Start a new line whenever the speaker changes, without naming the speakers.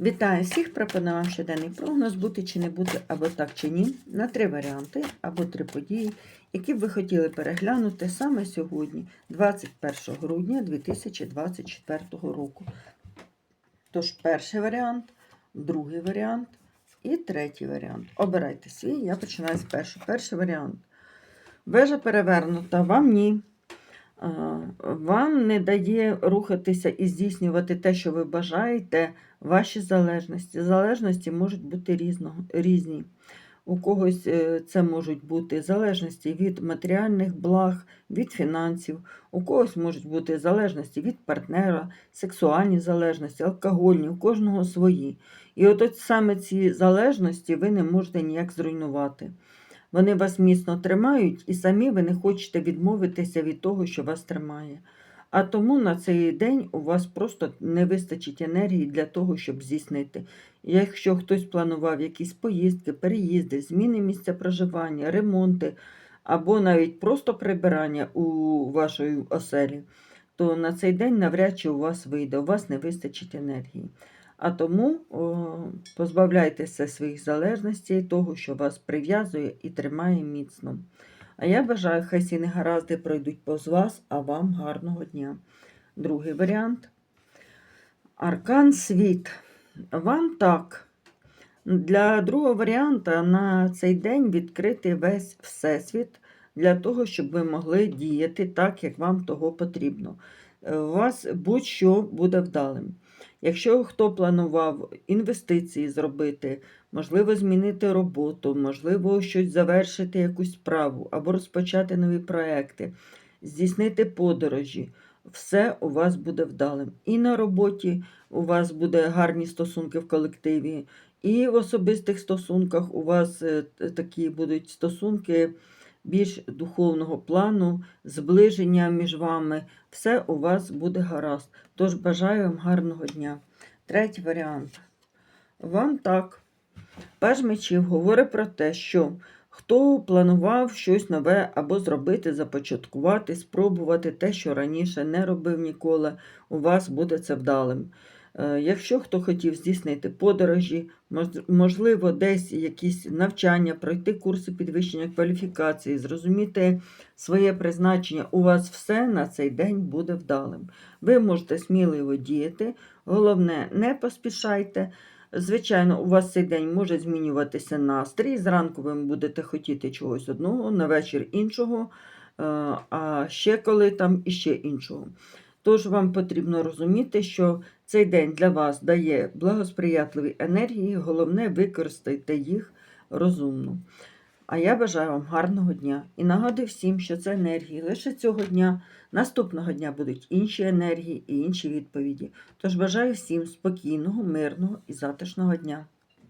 Вітаю всіх! Пропоную вам щоденний прогноз бути чи не бути, або так чи ні, на три варіанти або три події, які б ви хотіли переглянути саме сьогодні, 21 грудня 2024 року. Тож, перший варіант, другий варіант і третій варіант. Обирайте свій, я починаю з першого. Перший варіант. Вежа перевернута, вам ні. Вам не дає рухатися і здійснювати те, що ви бажаєте, ваші залежності. Залежності можуть бути різного, різні. У когось е, це можуть бути залежності від матеріальних благ, від фінансів, у когось можуть бути залежності від партнера, сексуальні залежності, алкогольні, у кожного свої. І от саме ці залежності ви не можете ніяк зруйнувати. Вони вас міцно тримають, і самі ви не хочете відмовитися від того, що вас тримає. А тому на цей день у вас просто не вистачить енергії для того, щоб здійснити. Якщо хтось планував якісь поїздки, переїзди, зміни місця проживання, ремонти або навіть просто прибирання у вашої оселі, то на цей день навряд чи у вас вийде, у вас не вистачить енергії. А тому о, позбавляйтеся своїх залежностей, того, що вас прив'язує і тримає міцно. А я бажаю, хай ці негаразди пройдуть повз вас, а вам гарного дня. Другий варіант. Аркан світ. Вам так. Для другого варіанта на цей день відкрити весь всесвіт для того, щоб ви могли діяти так, як вам того потрібно. Е, У вас будь-що буде вдалим. Якщо хто планував інвестиції зробити, можливо, змінити роботу, можливо, щось завершити, якусь справу, або розпочати нові проекти, здійснити подорожі, все у вас буде вдалим. І на роботі у вас буде гарні стосунки в колективі, і в особистих стосунках у вас е, такі будуть стосунки більш духовного плану, зближення між вами. Все у вас буде гаразд. Тож бажаю вам гарного дня. Третій варіант. Вам так. Паж мечів говорить про те, що хто планував щось нове або зробити, започаткувати, спробувати те, що раніше не робив ніколи, у вас буде це вдалим. Е, Якщо хто хотів здійснити подорожі, можливо, десь якісь навчання, пройти курси підвищення кваліфікації, зрозуміти своє призначення, у вас все на цей день буде вдалим. Ви можете сміливо діяти, головне, не поспішайте. Звичайно, у вас цей день може змінюватися настрій. Зранку ви будете хотіти чогось одного, на вечір іншого, е, а ще коли там іще іншого. Тож вам потрібно розуміти, що цей день для вас дає благосприятливі енергії, головне використайте їх розумно. А я бажаю вам гарного дня і нагадую всім, що це енергії лише цього дня. Наступного дня будуть інші енергії і інші відповіді. Тож бажаю всім спокійного, мирного і затишного дня.